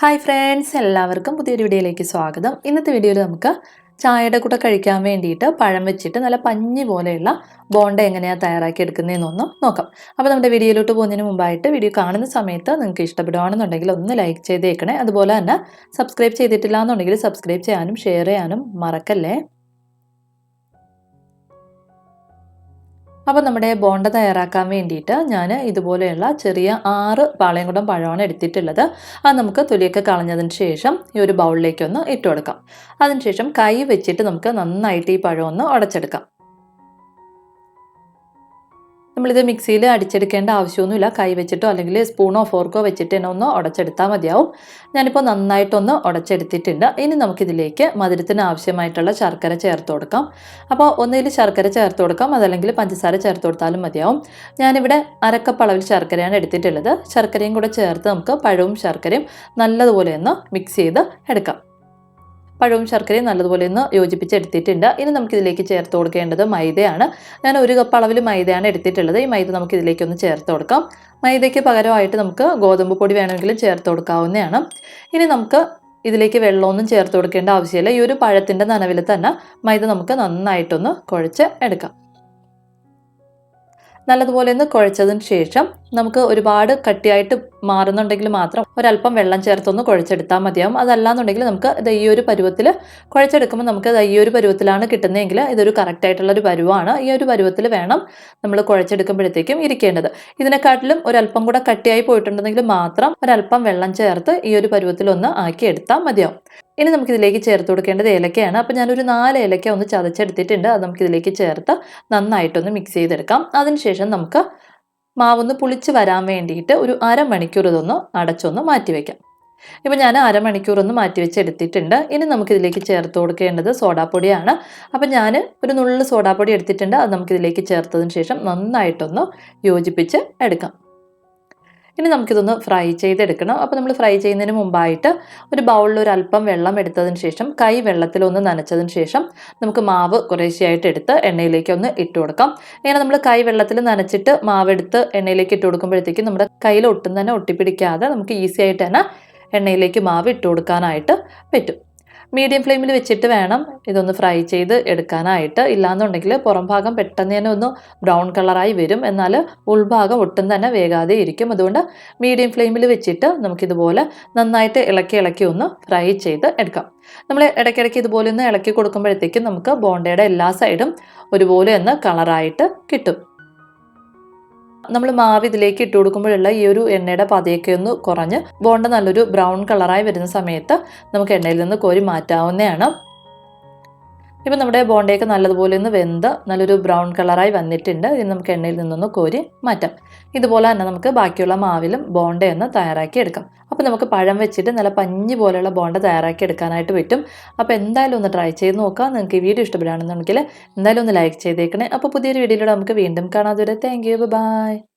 Hi friends എല്ലാവർക്കും പുതിയൊരു വീഡിയോയിലേക്ക് സ്വാഗതം. ഇന്നത്തെ വീഡിയോയിൽ നമുക്ക് ചായയുടെ കൂടെ കഴിക്കാൻ വേണ്ടിയിട്ട് പഴം വെച്ചിട്ട് നല്ല പഞ്ഞി പോലെയുള്ള ബോണ്ട എങ്ങനെയാണ് തയ്യാറാക്കി എടുക്കുന്നതെന്നൊന്ന് നോക്കാം. അപ്പോൾ നമ്മുടെ വീഡിയോയിലോട്ട് പോകുന്നതിന് മുമ്പായിട്ട് വീഡിയോ കാണുന്ന സമയത്ത് നിങ്ങൾക്ക് ഇഷ്ടപ്പെടുകയാണെന്നുണ്ടെങ്കിൽ ഒന്ന് ലൈക്ക് ചെയ്തേക്കണേ. അതുപോലെ തന്നെ സബ്സ്ക്രൈബ് ചെയ്തിട്ടില്ല എന്നുണ്ടെങ്കിൽ സബ്സ്ക്രൈബ് ചെയ്യാനും ഷെയർ ചെയ്യാനും മറക്കല്ലേ? അപ്പോൾ നമ്മുടെ ബോണ്ട തയ്യാറാക്കാൻ വേണ്ടിയിട്ട് ഞാൻ ഇതുപോലെയുള്ള ചെറിയ ആറ് പാളയംകുടം പഴമാണ് എടുത്തിട്ടുള്ളത്. അത് നമുക്ക് തൊലിയൊക്കെ കളഞ്ഞതിന് ശേഷം ഈ ഒരു ബൗളിലേക്കൊന്ന് ഇട്ട് കൊടുക്കാം അതിനുശേഷം കൈ വെച്ചിട്ട് നമുക്ക് നന്നായിട്ട് ഈ പഴം ഒന്ന് ഉടച്ചെടുക്കാം. നമ്മളിത് മിക്സിയിൽ അടിച്ചെടുക്കേണ്ട ആവശ്യമൊന്നുമില്ല. കൈ വെച്ചിട്ടോ അല്ലെങ്കിൽ സ്പൂണോ ഫോർക്കോ വെച്ചിട്ട് തന്നെ ഒന്ന് ഉടച്ചെടുത്താൽ മതിയാവും. ഞാനിപ്പോൾ നന്നായിട്ടൊന്ന് ഉടച്ചെടുത്തിട്ടുണ്ട്. ഇനി നമുക്കിതിലേക്ക് മധുരത്തിന് ആവശ്യമായിട്ടുള്ള ശർക്കര ചേർത്ത് കൊടുക്കാം. അപ്പോൾ ഒന്നിൽ ശർക്കര ചേർത്ത് കൊടുക്കാം. അതല്ലെങ്കിൽ പഞ്ചസാര ചേർത്ത് കൊടുത്താലും മതിയാവും. ഞാനിവിടെ അരക്കപ്പ് അളവിൽ ശർക്കരയാണ് എടുത്തിട്ടുള്ളത്. ശർക്കരയും കൂടെ ചേർത്ത് നമുക്ക് പഴവും ശർക്കരയും നല്ലതുപോലെ ഒന്ന് മിക്സ് ചെയ്ത് എടുക്കാം. പഴവും ശർക്കരയും നല്ലതുപോലെ ഒന്ന് യോജിപ്പിച്ചെടുത്തിട്ടുണ്ട്. ഇനി നമുക്കിതിലേക്ക് ചേർത്ത് കൊടുക്കേണ്ടത് മൈദയാണ്. ഞാൻ ഒരു കപ്പ് അളവിൽ മൈദയാണ് എടുത്തിട്ടുള്ളത്. ഈ മൈദ നമുക്ക് ഇതിലേക്ക് ഒന്ന് ചേർത്ത് കൊടുക്കാം. മൈദയ്ക്ക് പകരമായിട്ട് നമുക്ക് ഗോതമ്പ് പൊടി വേണമെങ്കിലും ചേർത്ത് കൊടുക്കാവുന്നതാണ്. ഇനി നമുക്ക് ഇതിലേക്ക് വെള്ളമൊന്നും ചേർത്ത് കൊടുക്കേണ്ട ആവശ്യമില്ല. ഈ ഒരു പഴത്തിന്റെ നനവിൽ തന്നെ മൈദ നമുക്ക് നന്നായിട്ടൊന്ന് കുഴച്ച് എടുക്കാം. നല്ലതുപോലെ ഒന്ന് കുഴച്ചതിന് ശേഷം നമുക്ക് ഒരുപാട് കട്ടിയായിട്ട് മാറുന്നുണ്ടെങ്കിൽ മാത്രം ഒരല്പം വെള്ളം ചേർത്തൊന്ന് കുഴച്ചെടുത്താൽ മതിയാവും. അതല്ലാന്നുണ്ടെങ്കിൽ നമുക്ക് ഇത് ഈ ഒരു പരുവത്തിൽ കുഴച്ചെടുക്കുമ്പോൾ നമുക്ക് ഈ ഒരു പരുവത്തിലാണ് കിട്ടുന്നതെങ്കിൽ ഇതൊരു കറക്റ്റ് ആയിട്ടുള്ള ഒരു പരുവാണ്. ഈ ഒരു പരുവത്തിൽ വേണം നമ്മൾ കുഴച്ചെടുക്കുമ്പോഴത്തേക്കും ഇരിക്കേണ്ടത്. ഇതിനെക്കാട്ടിലും ഒരല്പം കൂടെ കട്ടിയായി പോയിട്ടുണ്ടെങ്കിൽ മാത്രം ഒരല്പം വെള്ളം ചേർത്ത് ഈ ഒരു പരുവത്തിലൊന്ന് ആക്കിയെടുത്താൽ മതിയാവും. ഇനി നമുക്കിതിലേക്ക് ചേർത്ത് കൊടുക്കേണ്ടത് ഏലക്കയാണ്. അപ്പോൾ ഞാനൊരു നാല് ഏലക്ക ഒന്ന് ചതച്ചെടുത്തിട്ടുണ്ട്. അത് നമുക്കിതിലേക്ക് ചേർത്ത് നന്നായിട്ടൊന്ന് മിക്സ് ചെയ്തെടുക്കാം. അതിനുശേഷം നമുക്ക് മാവൊന്ന് പുളിച്ച് വരാൻ വേണ്ടിയിട്ട് ഒരു അരമണിക്കൂർ ഇതൊന്ന് അടച്ചൊന്ന് മാറ്റി വയ്ക്കാം ഇപ്പം ഞാൻ അരമണിക്കൂർ ഒന്ന് മാറ്റി വെച്ച് എടുത്തിട്ടുണ്ട് ഇനി നമുക്കിതിലേക്ക് ചേർത്ത് കൊടുക്കേണ്ടത് സോഡാപ്പൊടിയാണ്. അപ്പം ഞാൻ ഒരു നുള്ളിൽ സോഡാപ്പൊടി എടുത്തിട്ടുണ്ട്. അത് നമുക്കിതിലേക്ക് ചേർത്തതിന് ശേഷം നന്നായിട്ടൊന്ന് യോജിപ്പിച്ച് എടുക്കാം. ഇനി നമുക്കിതൊന്ന് ഫ്രൈ ചെയ്തെടുക്കണം. അപ്പോൾ നമ്മൾ ഫ്രൈ ചെയ്യുന്നതിന് മുമ്പായിട്ട് ഒരു ബൗളിൽ ഒരു അല്പം വെള്ളം എടുത്തതിന് ശേഷം കൈ വെള്ളത്തിലൊന്ന് നനച്ചതിന് ശേഷം നമുക്ക് മാവ് കുറേശ്ശെയായിട്ട് എടുത്ത് എണ്ണയിലേക്ക് ഒന്ന് ഇട്ട് കൊടുക്കാം. ഇങ്ങനെ നമ്മൾ കൈ വെള്ളത്തിൽ നനച്ചിട്ട് മാവ് എടുത്ത് എണ്ണയിലേക്ക് ഇട്ട് കൊടുക്കുമ്പോഴത്തേക്കും നമ്മുടെ കയ്യിൽ ഒട്ടും തന്നെ ഒട്ടിപ്പിടിക്കാതെ നമുക്ക് ഈസി ആയിട്ട് തന്നെ എണ്ണയിലേക്ക് മാവ് ഇട്ട് കൊടുക്കാനായിട്ട് പറ്റും. മീഡിയം ഫ്ലെയിമിൽ വെച്ചിട്ട് വേണം ഇതൊന്ന് ഫ്രൈ ചെയ്ത് എടുക്കാനായിട്ട്. ഇല്ലാന്നുണ്ടെങ്കിൽ പുറം ഭാഗം പെട്ടെന്ന് തന്നെ ഒന്ന് ബ്രൗൺ കളറായി വരും. എന്നാൽ ഉൾഭാഗം ഒട്ടും തന്നെ വേഗാതെ ഇരിക്കും. അതുകൊണ്ട് മീഡിയം ഫ്ലെയിമിൽ വെച്ചിട്ട് നമുക്കിതുപോലെ നന്നായിട്ട് ഇളക്കി ഇളക്കി ഒന്ന് ഫ്രൈ ചെയ്ത് എടുക്കാം. നമ്മൾ ഇടയ്ക്കിടയ്ക്ക് ഇതുപോലെ ഒന്ന് ഇളക്കി കൊടുക്കുമ്പോഴത്തേക്കും നമുക്ക് ബോണ്ടയുടെ എല്ലാ സൈഡും ഒരുപോലെ ഒന്ന് കളറായിട്ട് കിട്ടും. നമ്മൾ മാവ് ഇതിലേക്ക് ഇട്ട് കൊടുക്കുമ്പോഴുള്ള ഈ ഒരു എണ്ണയുടെ പതയൊക്കെ ഒന്ന് കുറഞ്ഞ് ബോണ്ട നല്ലൊരു ബ്രൗൺ കളറായി വരുന്ന സമയത്ത് നമുക്ക് എണ്ണയിൽ നിന്ന് കോരി മാറ്റാവുന്നതാണ്. ഇപ്പം നമ്മുടെ ബോണ്ടയൊക്കെ നല്ലതുപോലെ ഒന്ന് വെന്ത് നല്ലൊരു ബ്രൗൺ കളറായി വന്നിട്ടുണ്ട്. ഇനി നമുക്ക് എണ്ണയിൽ നിന്നൊന്ന് കോരി മാറ്റാം. ഇതുപോലെ തന്നെ നമുക്ക് ബാക്കിയുള്ള മാവിലും ബോണ്ടയൊന്ന് തയ്യാറാക്കി എടുക്കാം. അപ്പോൾ നമുക്ക് പഴം വെച്ചിട്ട് നല്ല പഞ്ഞി പോലെയുള്ള ബോണ്ട തയ്യാറാക്കി എടുക്കാനായിട്ട് പറ്റും. അപ്പോൾ എന്തായാലും ഒന്ന് ട്രൈ ചെയ്ത് നോക്കാം. നിങ്ങൾക്ക് ഈ വീഡിയോ ഇഷ്ടപ്പെടുകയാണെന്നുണ്ടെങ്കിൽ എന്തായാലും ഒന്ന് ലൈക്ക് ചെയ്തേക്കണേ. അപ്പോൾ പുതിയൊരു വീഡിയോയിലൂടെ നമുക്ക് വീണ്ടും കാണാതെ താങ്ക് യു ബൈ